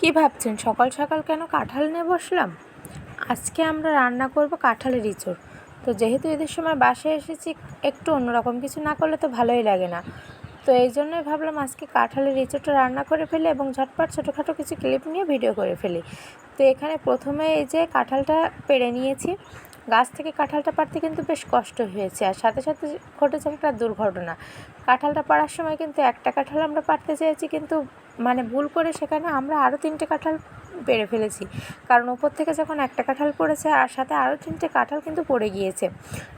কি ভাবছেন? সকাল সকাল কেন কাঁঠাল নিয়ে বসলাম? আজকে আমরা রান্না করব কাঁঠালের ইঁচড়। তো যেহেতু এদের সময় বাসায় এসেছি, একটু অন্যরকম কিছু না করলে তো ভালোই লাগে না। তো এই জন্যই ভাবলাম আজকে কাঁঠালের ইঁচড়টা রান্না করে ফেলি এবং ঝটপট ছোটোখাটো কিছু ক্লিপ নিয়ে ভিডিও করে ফেলি। তো এখানে প্রথমে এই যে কাঁঠালটা পেড়ে নিয়েছি। গাছ থেকে কাঁঠালটা পাড়তে কিন্তু বেশ কষ্ট হয়েছে আর সাথে সাথে ঘটেছে একটা দুর্ঘটনা। কাঁঠালটা পাড়ার সময় কিন্তু একটা কাঁঠাল আমরা পাড়তে চেয়েছি কিন্তু মানে ভুল করে সেখানে আমরা আরও তিনটে কাঁঠাল পেড়ে ফেলেছি। কারণ ওপর থেকে যখন একটা কাঁঠাল পড়েছে, আর সাথে আরও তিনটে কাঁঠাল কিন্তু পড়ে গিয়েছে।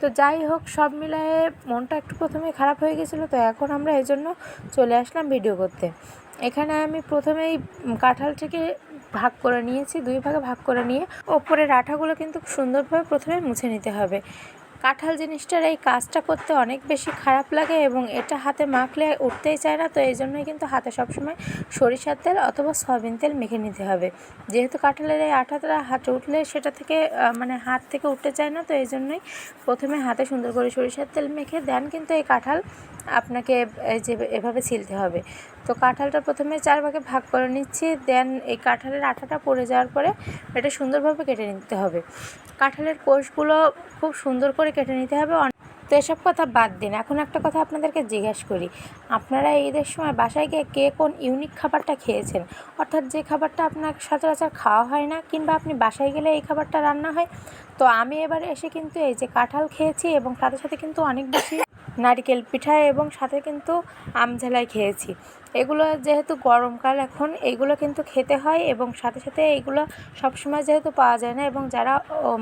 তো যাই হোক, সব মিলায়ে মনটা একটু প্রথমে খারাপ হয়ে গেছিল তো এখন আমরা এই জন্য চলে আসলাম ভিডিও করতে। এখানে আমি প্রথমেই কাঁঠালটিকে ভাগ করে নিয়েছি, দুই ভাগে ভাগ করে নিয়ে। ওপরের আঠাগুলো কিন্তু সুন্দরভাবে প্রথমে মুছে নিতে হবে। কাঁঠাল জিনিসটার এই কাজটা করতে অনেক বেশি খারাপ লাগে এবং এটা হাতে মাখলে উঠতেই চায় না, তো এই জন্যই কিন্তু হাতে সবসময় সরিষার তেল অথবা সয়াবিন তেল মেখে নিতে হবে। যেহেতু কাঁঠালের এই আঠাটা হাতে উঠলে সেটা থেকে মানে হাত থেকে উঠতে চায় না, তো এই জন্যই প্রথমে হাতে সুন্দর করে সরিষার তেল মেখে দেন, কিন্তু এই কাঁঠাল আপনাকে যে এভাবে ছিলতে হবে। তো কাঁঠালটা প্রথমে চার ভাগে ভাগ করে নিচ্ছি, দেন এই কাঁঠালের আঠাটা পড়ে যাওয়ার পরে এটা সুন্দরভাবে কেটে নিতে হবে। কাঁঠালের কোষগুলো খুব সুন্দর করে কেটে নিতে হবে। তো এসব কথা বাদ দিন। এখন একটা কথা আপনাদেরকে জিজ্ঞেস করি। আপনারা ঈদের সময় বাসায় গিয়ে কে কোন ইউনিক খাবারটা খেয়েছেন? অর্থাৎ যে খাবারটা আপনার সচরাচর খাওয়া হয় না, কিংবা আপনি বাসায় গেলে এই খাবারটা রান্না হয়? তো আমি এবার এসে কিন্তু এই যে কাঁঠাল খেয়েছি এবং তাদের সাথে কিন্তু অনেক বেশি নারকেল পিঠা এবং সাথে কিন্তু আমঝালাই খেয়েছি। এগুলো যেহেতু গরমকাল এখন, এগুলো কিন্তু খেতে হয় এবং সাথে সাথে এগুলো সবসময় যেহেতু পাওয়া যায় না এবং যারা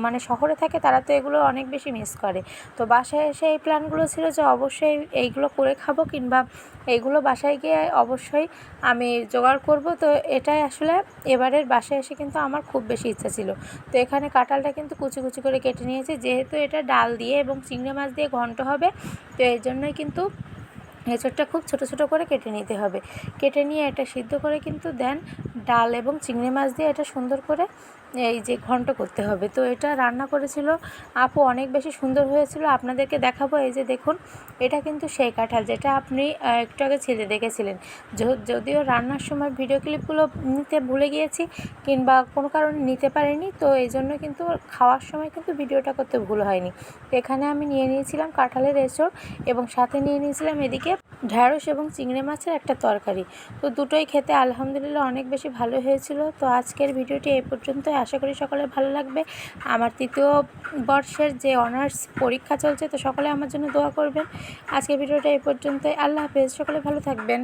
মানে শহরে থাকে তারা তো এগুলো অনেক বেশি মিস করে। তো বাসায় এসে এই প্ল্যানগুলো ছিল যে অবশ্যই এইগুলো করে খাব কিংবা এইগুলো বাসায় গিয়ে অবশ্যই আমি জোগাড় করব। তো এটাই আসলে এবারের বাসায় এসে কিন্তু আমার খুব বেশি ইচ্ছা ছিল। তো এখানে কাঁঠালটা কিন্তু কুচি কুচি করে কেটে নিয়েছি। যেহেতু এটা ডাল দিয়ে এবং চিংড়ি মাছ দিয়ে ঘন্ট হবে তো এই জন্যই কিন্তু এঁচড়টা খুব ছোট ছোট করে কেটে নিতে হবে। কেটে নিয়ে এটা সিদ্ধ করে কিন্তু দেন ডাল এবং চিংড়ি মাছ দিয়ে এটা সুন্দর করে এই যে ঘন্ট করতে হবে। তো এটা রান্না করেছিল আপু, অনেক বেশি সুন্দর হয়েছিল। আপনাদেরকে দেখাবো, এই যে দেখুন, এটা কিন্তু সেই কাঁঠাল যেটা আপনি একটু আগে ছেলে দেখেছিলেন। যদিও রান্নার সময় ভিডিও ক্লিপগুলো নিতে ভুলে গিয়েছি কিংবা কোনো কারণে নিতে পারিনি, তো এই জন্য কিন্তু খাওয়ার সময় কিন্তু ভিডিওটা করতে ভুল হয়নি। এখানে আমি নিয়ে নিয়েছিলাম কাঁঠালের এঁচড় এবং সাথে নিয়ে নিয়েছিলাম এদিকে ঢ্যাঁড়স এবং চিংড়ি মাছের একটা তরকারি। তো দুটোই খেতে আলহামদুলিল্লাহ অনেক বেশি ভালো হয়েছিল। তো আজকের ভিডিওটি এই পর্যন্তই। আশা করি সকলে ভালো লাগবে। আমার তৃতীয় বর্ষের যে অনার্স পরীক্ষা চলছে, তো সকলে আমার জন্য দোয়া করবেন। আজকের ভিডিওটা এই পর্যন্তই। আল্লাহ হাফেজ। সকলে ভালো থাকবেন।